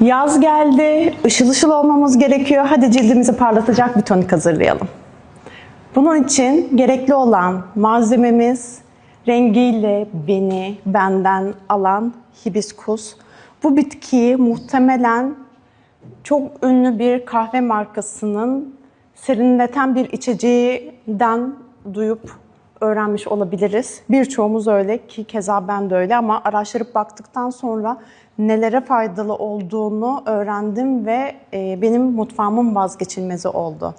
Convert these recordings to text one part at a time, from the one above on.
Yaz geldi, ışıl ışıl olmamız gerekiyor. Hadi cildimizi parlatacak bir tonik hazırlayalım. Bunun için gerekli olan malzememiz rengiyle beni benden alan hibiskus. Bu bitkiyi muhtemelen çok ünlü bir kahve markasının serinleten bir içeceğinden duyup öğrenmiş olabiliriz. Birçoğumuz öyle ki keza ben de öyle ama araştırıp baktıktan sonra nelere faydalı olduğunu öğrendim ve e, benim mutfağımın vazgeçilmezi oldu.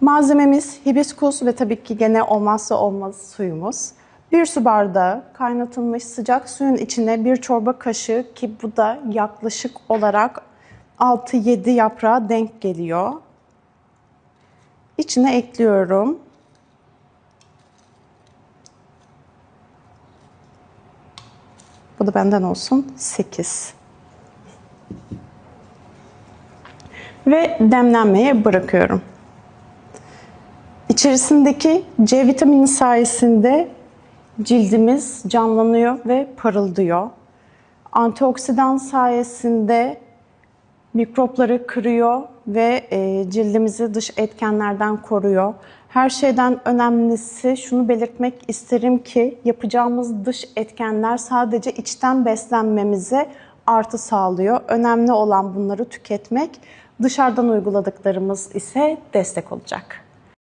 Malzememiz hibiskus ve tabii ki gene olmazsa olmaz suyumuz. Bir su bardağı kaynatılmış sıcak suyun içine bir çorba kaşığı ki bu da yaklaşık olarak 6-7 yaprağa denk geliyor. İçine ekliyorum. Bu da benden olsun 8. Ve demlenmeye bırakıyorum. İçerisindeki C vitamini sayesinde cildimiz canlanıyor ve parıldıyor. Antioksidan sayesinde mikropları kırıyor ve e, cildimizi dış etkenlerden koruyor. Her şeyden önemlisi şunu belirtmek isterim ki yapacağımız dış etkenler sadece içten beslenmemize artı sağlıyor. Önemli olan bunları tüketmek. Dışarıdan uyguladıklarımız ise destek olacak.